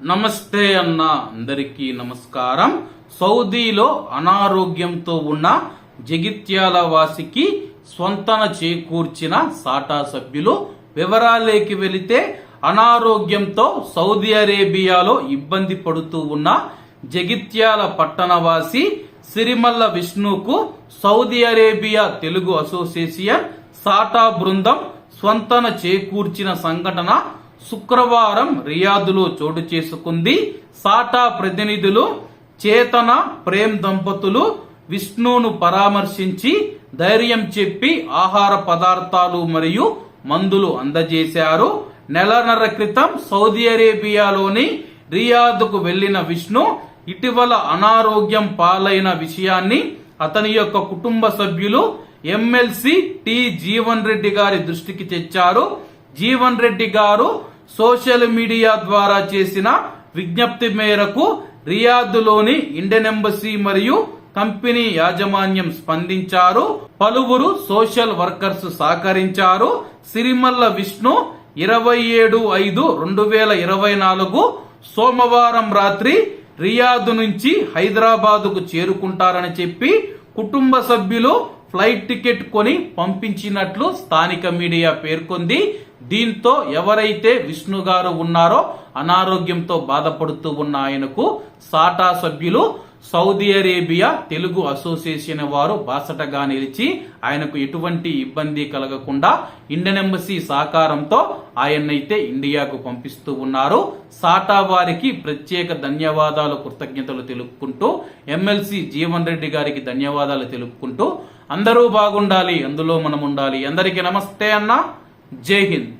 నమస్తే అన్న అందరికీ నమస్కారం. సౌదీలో అనారోగ్యంతో ఉన్న జగిత్యాల వాసికి స్వంతన చేకూర్చిన సాటా సభ్యులు వివరాలేకి వెళితే అనారోగ్యంతో సౌదీ అరేబియాలో ఇబ్బంది పడుతూ ఉన్న జగిత్యాల పట్టణవాసి Sirimalla విష్ణుకు Saudi Arabia Telugu association SATA బృందం స్వంతన చేకూర్చిన సంఘటన శుక్రవారం రియాదులో చోటు చేసుకుంది. సాటా ప్రతినిధులు చేతన ప్రేమ్ దంపతులు విష్ణును పరామర్శించి ధైర్యం చెప్పి ఆహార పదార్థాలు మరియు మందులు అందజేశారు. నెలన్నర క్రితం సౌదీ అరేబియాలోని రియాద్కు వెళ్ళిన విష్ణు ఇటీవల అనారోగ్యం పాలైన విషయాన్ని అతని యొక్క కుటుంబ సభ్యులు ఎమ్మెల్సీ టి జీవన్ రెడ్డి గారి దృష్టికి తెచ్చారు. జీవన్ రెడ్డి గారు సోషల్ మీడియా ద్వారా చేసిన విజ్ఞప్తి మేరకు రియాద్లోని ఇండియన్ ఎంబసీ మరియు కంపెనీ యాజమాన్యం స్పందించారు. పలువురు సోషల్ వర్కర్స్ సహకరించారు. సిరిమల్ల విష్ణు ఇరవై ఏడు ఐదు రెండు వేల ఇరవై నాలుగు సోమవారం రాత్రి రియాద్ నుంచి హైదరాబాదుకు చేరుకుంటారని చెప్పి కుటుంబ సభ్యులు ఫ్లైట్ టికెట్ కొని పంపించినట్లు స్థానిక మీడియా పేర్కొంది. దీంతో ఎవరైతే విష్ణు గారు ఉన్నారో అనారోగ్యంతో బాధపడుతూ ఉన్న ఆయనకు సాటా సభ్యులు సౌదీ అరేబియా తెలుగు అసోసియేషన్ వారు బాసటగా నిలిచి ఆయనకు ఎటువంటి ఇబ్బంది కలగకుండా ఇండియన్ ఎంబసీ సహకారంతో ఆయన్నైతే ఇండియాకు పంపిస్తూ ఉన్నారు. సాటా వారికి ప్రత్యేక ధన్యవాదాలు కృతజ్ఞతలు తెలుపుకుంటూ ఎమ్మెల్సీ జీవన్ రెడ్డి గారికి ధన్యవాదాలు తెలుపుకుంటూ అందరూ బాగుండాలి అందులో మనం ఉండాలి అందరికీ నమస్తే అన్న. జై హింద్.